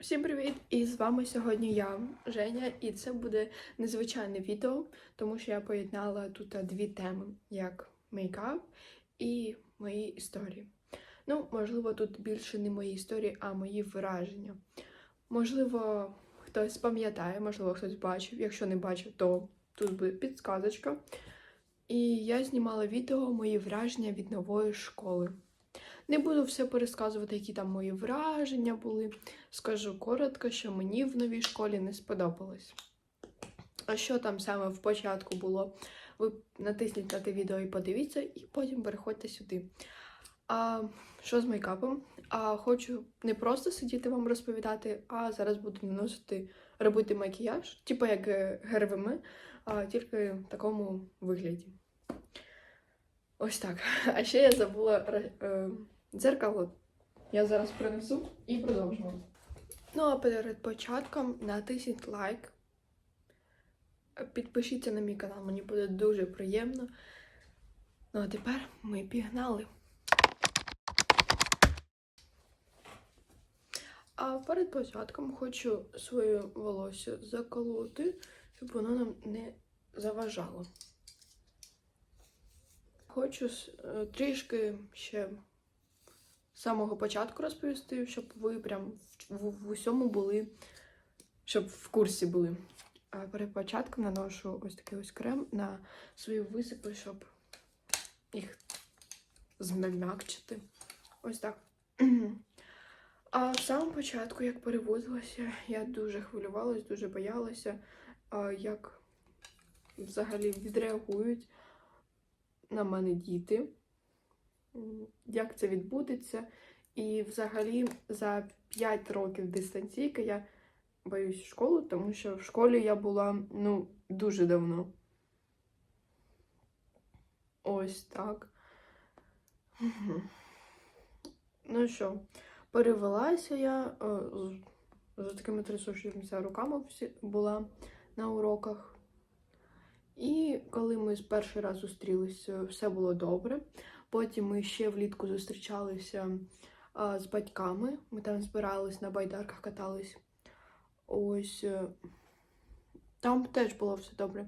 Всім привіт! І з вами сьогодні я, Женя, і це буде незвичайне відео, тому що я поєднала тут дві теми: як мейкап і мої історії. Ну, можливо, тут більше не мої історії, а мої враження. Можливо, хтось пам'ятає, можливо, хтось бачив. Якщо не бачив, то тут буде підсказочка. І я знімала відео мої враження від нової школи. Не буду все пересказувати, які там мої враження були. Скажу коротко, що мені в новій школі не сподобалось. А що там саме в початку було? Ви натисніть на те відео і подивіться, і потім переходьте сюди. А що з мейкапом? А хочу не просто сидіти вам розповідати, а зараз буду наносити, робити макіяж, типу як е, ГРВМ, а тільки в такому вигляді. Ось так. А ще я забула е, дзеркало. Я зараз принесу і продовжимо. Ну а перед початком натисніть лайк. Підпишіться на мій канал, мені буде дуже приємно. Ну а тепер ми пігнали. А перед початком хочу своє волосся заколоти, щоб воно нам не заважало. Хочу е, трішки ще самого початку розповісти, щоб ви прям в, в, в усьому були, щоб в курсі були. А перед початком наношу ось такий ось крем на свої висипи, щоб їх зм'якчити. Ось так. А в самому початку, як перевозилася, я дуже хвилювалась, дуже боялася, як взагалі відреагують на мене діти, як це відбудеться. І взагалі за 5 років дистанційки я боюсь школу, тому що в школі я була ну, дуже давно. Ось так. Мгм. Ну що, перевелася я е, з, з такими трясущимися руками всі, була на уроках. І коли ми перший раз зустрілися, все було добре. Потім ми ще влітку зустрічалися з батьками. Ми там збирались на байдарках, катались. Ось е, там теж було все добре.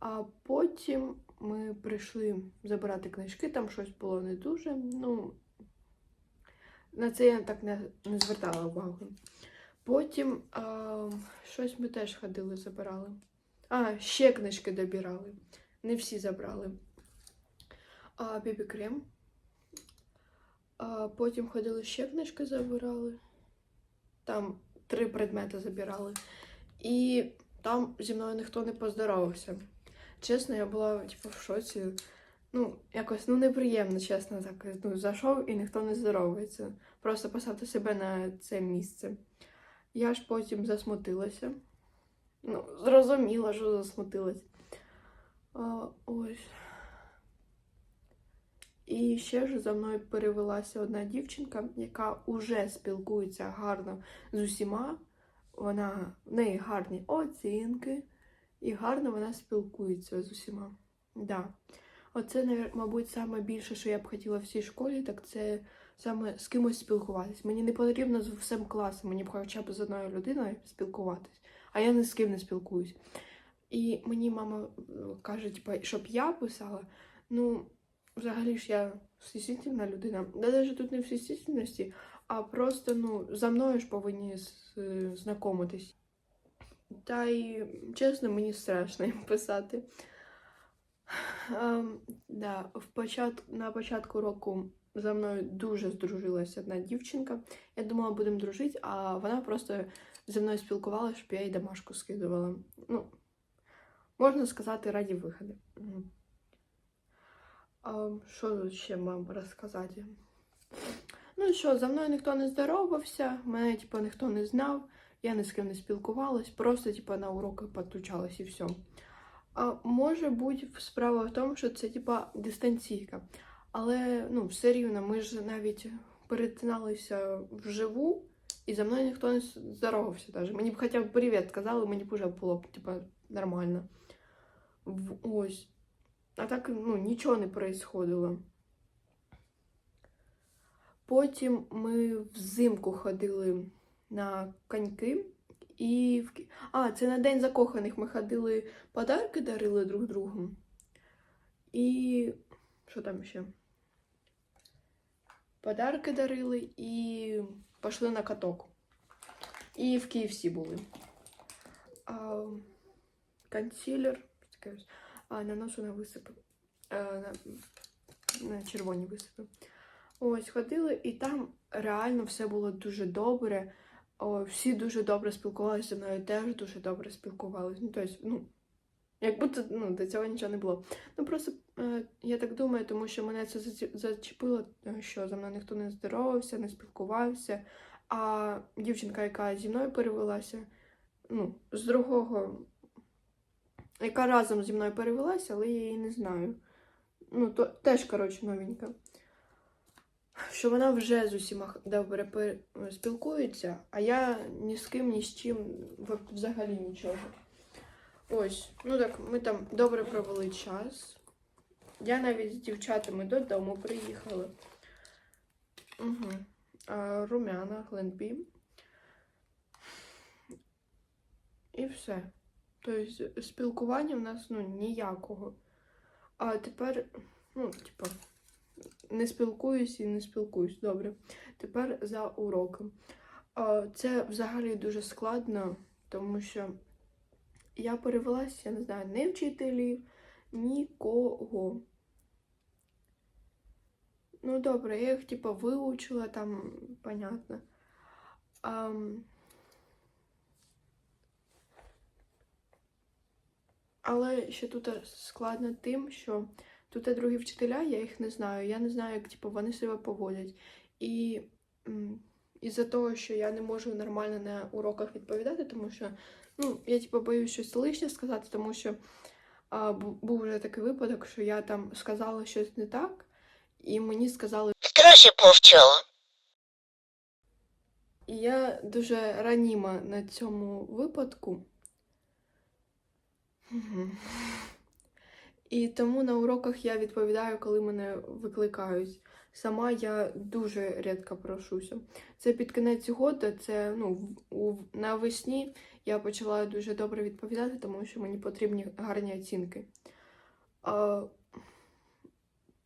А потім ми прийшли забирати книжки, там щось було не дуже. Ну, на це я так не, не звертала увагу. Потім а, щось ми теж ходили, забирали. А, ще книжки добирали. Не всі забрали. Бібі крем. А, потім ходили ще книжки забирали. Там три предмети забирали. І там зі мною ніхто не поздоровався. Чесно, я була типу, в шоці. Ну, якось ну, неприємно, чесно, так. Ну, зайшов і ніхто не здоровується. Просто поставте себе на це місце. Я ж потім засмутилася. Ну, зрозуміла, що засмутилась. А, ось. І ще ж за мною перевелася одна дівчинка, яка уже спілкується гарно з усіма. Вона в неї гарні оцінки, і гарно вона спілкується з усіма. Да. Оце, мабуть, саме більше, що я б хотіла в цій школі, так це саме з кимось спілкуватись. Мені не потрібно з всім класом, мені б хоча б з одною людиною спілкуватись, а я ні з ким не спілкуюсь. І мені мама е, каже, типа, щоб я писала, ну, взагалі ж я всесвітільна людина. Навіть тут не всесвітільності, а просто ну, за мною ж повинні е, знайомитись. Та й чесно, мені страшно їм писати. Ем, да, в почат... На початку року за мною дуже здружилася одна дівчинка. Я думала, будемо дружити, а вона просто зі мною спілкувалася, щоб я їй домашку скидувала. Ну, можна сказати, раді виходу. А, що тут ще вам розказати? Ну що, за мною ніхто не здоровався, мене типу, ніхто не знав, я ні з ким не спілкувалась, просто типу, на уроки потучалась і все. А може бути справа в тому, що це типа дистанційка. Але ну, все рівно, ми ж навіть перетиналися вживу, і за мною ніхто не здоровався. Даже. Мені б хоча б привіт сказали, мені б вже було б типа, нормально. Ось. А так ну, нічого не происходило. Потім ми взимку ходили на коньки. І в... А, це на День закоханих ми ходили, подарки дарили друг другу. І що там ще? Подарки дарили і пішли на каток. І в Київсі були. А, ось, а, наношу на висипи. А, на, на червоні висипи. Ось, ходили, і там реально все було дуже добре. О, всі дуже добре спілкувалися зі мною, теж дуже добре спілкувалися. Ну, тобто, ну, як будто ну, до цього нічого не було. Ну просто е, я так думаю, тому що мене це зачепило, е, що за мною ніхто не здоровався, не спілкувався. А дівчинка, яка зі мною перевелася, ну, з другого, яка разом зі мною перевелася, але я її не знаю. Ну, то теж, коротше, новенька. Що вона вже з усіма добре спілкується, а я ні з ким, ні з чим взагалі нічого. Ось, ну так, ми там добре провели час. Я навіть з дівчатами додому приїхала. Угу. А, румяна, Гленбі. І все. Тобто спілкування в нас ну, ніякого. А тепер, ну, типа, не спілкуюсь і не спілкуюсь. Добре. Тепер за уроком. Це взагалі дуже складно, тому що я перевелася, я не знаю, ні вчителів, нікого. Ну, добре, я їх типа вивчила, там, понятно. Ам... Але ще тут складно тим, що тут є другі вчителя, я їх не знаю. Я не знаю, як типу, вони себе поводять. І із-за того, що я не можу нормально на уроках відповідати, тому що ну, я типу, боюсь щось лишнє сказати, тому що а, був вже такий випадок, що я там сказала щось не так, і мені сказали, Краще б мовчала. І я дуже раніма на цьому випадку. І тому на уроках я відповідаю, коли мене викликають. Сама я дуже рідко прошуся. Це під кінець года, це ну, у, навесні я почала дуже добре відповідати, тому що мені потрібні гарні оцінки. А,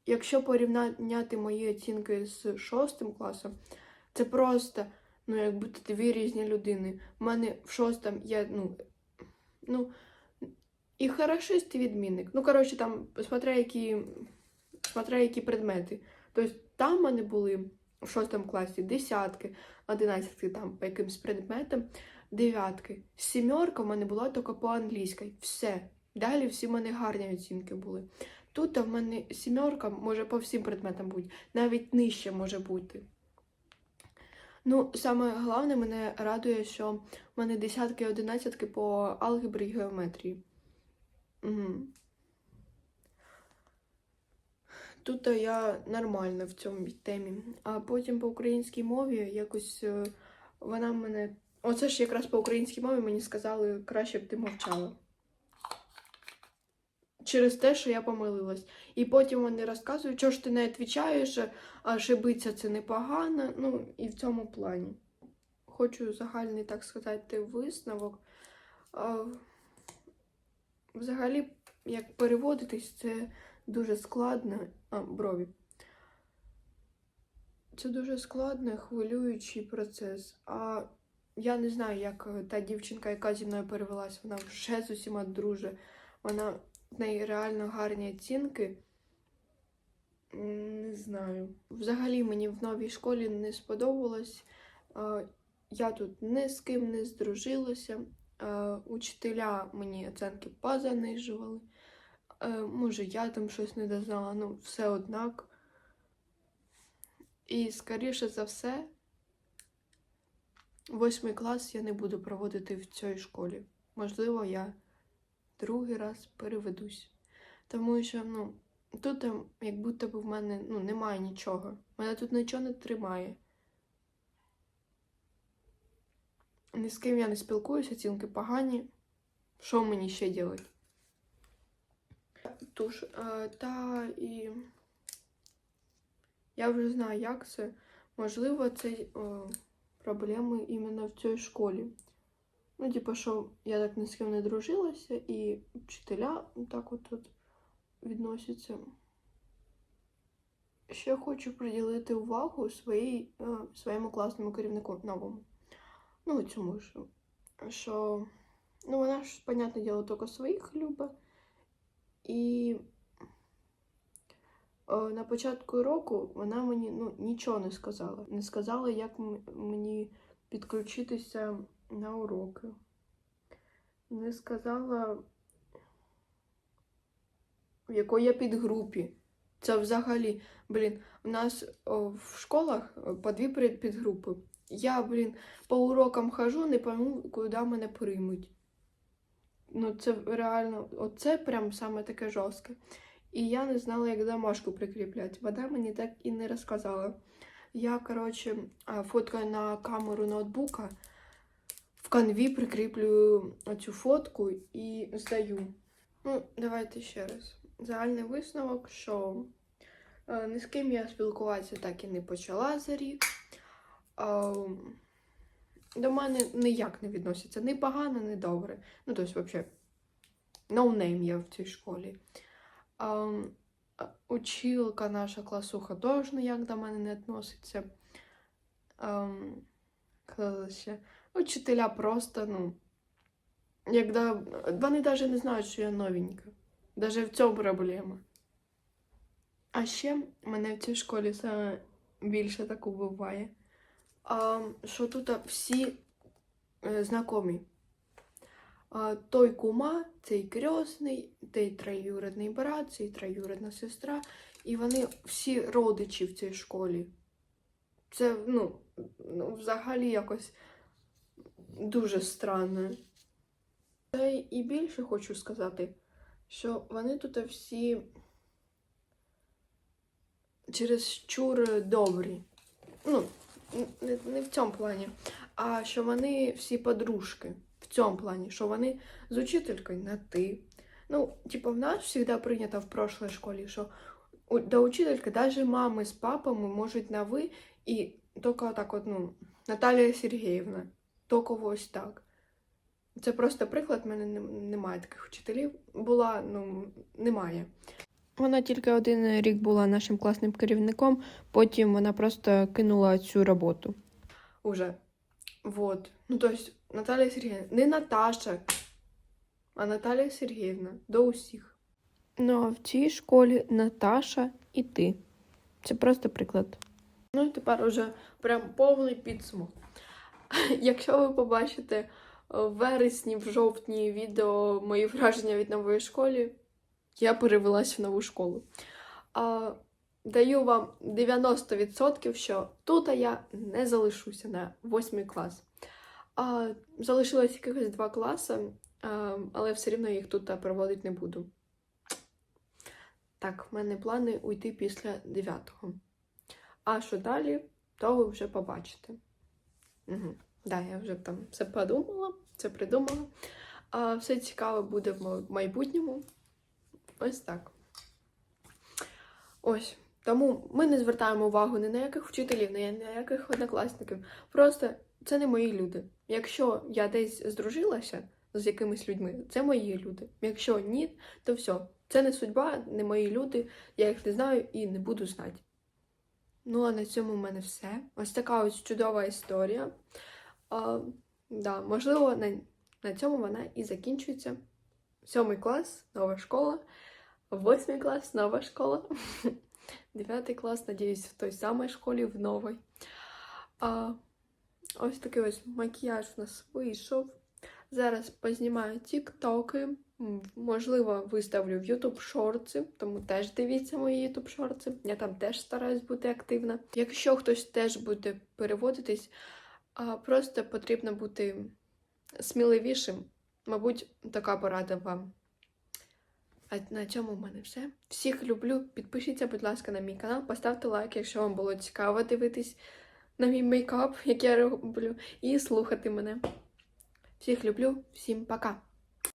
якщо порівняти мої оцінки з шостим класом, це просто ну, як будто дві різні людини. У мене в шостому я, ну, ну, і хорошист, і відмінник. Ну, коротше, там, смотря які, смотря які предмети. Тобто там в мене були в шостому класі десятки, одинадцятки там по якимсь предметам, дев'ятки. Сімерка в мене була тільки по англійській. Все. Далі всі в мене гарні оцінки були. Тут в мене сімерка може по всім предметам бути, навіть нижче може бути. Ну, саме головне мене радує, що в мене десятки і одинадцятки по алгебрі і геометрії. Угу. Тут я нормально в цьому темі. А потім по українській мові якось е, вона мене. Оце ж якраз по українській мові мені сказали, краще б ти мовчала. Через те, що я помилилась. І потім вони розказують, що ж ти не відповідаєш, а ошибитися це непогано. Ну, і в цьому плані. Хочу загальний, так сказати, висновок. Взагалі, як переводитись, це дуже складно. А, брові. Це дуже складний, хвилюючий процес. А я не знаю, як е, та дівчинка, яка зі мною перевелась, вона вже з усіма друже. Вона в неї реально гарні оцінки. Не знаю. Взагалі мені в новій школі не сподобалось. Я тут ні з ким не здружилася. А, Учителя мені оценки позанижували. Е, Може, я там щось не дознала, ну, все однак. І, скоріше за все, восьмий клас я не буду проводити в цій школі. Можливо, я другий раз переведусь. Тому що, ну, тут як будто б в мене ну, немає нічого. Мене тут нічого не тримає. Ні з ким я не спілкуюся, оцінки погані. Що мені ще робити? Туш, е, та і я вже знаю, як це. Можливо, цей о, проблеми іменно в цій школі. Ну, типу, що я так ні з ким не дружилася, і вчителя так от тут відносяться. Ще хочу приділити увагу своїй, е, своєму класному керівнику новому. Ну, цьому ж. Що, ну, вона ж, понятне діло, тільки своїх любить. І е, на початку року вона мені ну, нічого не сказала. Не сказала, як мені підключитися на уроки. Не сказала, в якій я підгрупі. Це взагалі, блін, у нас о, в школах по дві під- підгрупи. Я, блін, по урокам хожу, не пойму, куди мене приймуть. Ну, це реально, оце прям саме таке жорстке. І я не знала, як домашку прикріпляти. Вона мені так і не розказала. Я, коротше, фоткаю на камеру ноутбука, в канві прикріплюю цю фотку і здаю. Ну, давайте ще раз. Загальний висновок, що е, ні з ким я спілкуватися так і не почала за рік. До мене ніяк не відносяться ні погано, ні добре. Ну, тобто, взагалі, ноунейм я в цій школі. Училка наша класуха теж ніяк до мене не відноситься. Ще? Учителя просто, ну, як да, вони навіть не знають, що я новенька. Даже в цьому проблема. А ще мене в цій школі саме більше так убиває. Що тут всі е, знайомі. Той кума, цей крьосний, той троюрідний брат, цей троюрідна сестра. І вони всі родичі в цій школі. Це, ну, ну взагалі якось дуже странно. Та і більше хочу сказати, що вони тут всі через чур добрі. Ну, не, в цьому плані, а що вони всі подружки. В цьому плані, що вони з учителькою на ти. Ну, типу, в нас завжди прийнято в прошлій школі, що до учительки навіть мами з папами можуть на ви, і тільки так от, ну, Наталія Сергіївна, тільки ось так. Це просто приклад, в мене немає таких вчителів. Була, ну, немає. Вона тільки один рік була нашим класним керівником, потім вона просто кинула цю роботу. Уже. Вот. Ну, тобто, Наталія Сергіївна, не Наташа, а Наталія Сергіївна до усіх. Ну, а в цій школі Наташа і ти. Це просто приклад. Ну і тепер уже прям повний підсумок. Якщо ви побачите в вересні, в жовтні відео мої враження від нової школи, я перевелась в нову школу. А, даю вам 90%, що тут я не залишуся на 8 клас. А, залишилось якихось два класи, а, але все рівно їх тут проводити не буду. Так, в мене плани уйти після 9-го. А що далі, то ви вже побачите. Угу. Да, я вже там все подумала, це придумала. А, все цікаве буде в майбутньому. Ось так. Ось. Тому ми не звертаємо увагу ні на яких вчителів, ні на яких однокласників. Просто це не мої люди. Якщо я десь здружилася з якимись людьми, це мої люди. Якщо ні, то все. Це не судьба, не мої люди, я їх не знаю і не буду знати. Ну, а на цьому в мене все. Ось така ось чудова історія. А, да, можливо, на, на цьому вона і закінчується. Сьомий клас, нова школа. Восьмий клас, нова школа. Дев'ятий клас, надіюсь, в той самій школі, в новій. А, ось такий ось макіяж у нас вийшов. Зараз познімаю тіктоки. Можливо, виставлю в YouTube шорти, тому теж дивіться мої YouTube шорти. Я там теж стараюсь бути активна. Якщо хтось теж буде переводитись, просто потрібно бути сміливішим. Мабуть, така порада вам. А на цьому в мене все. Всіх люблю. Підпишіться, будь ласка, на мій канал, поставте лайк, якщо вам було цікаво дивитись на мій мейкап, як я роблю, і слухати мене. Всіх люблю, всім пока!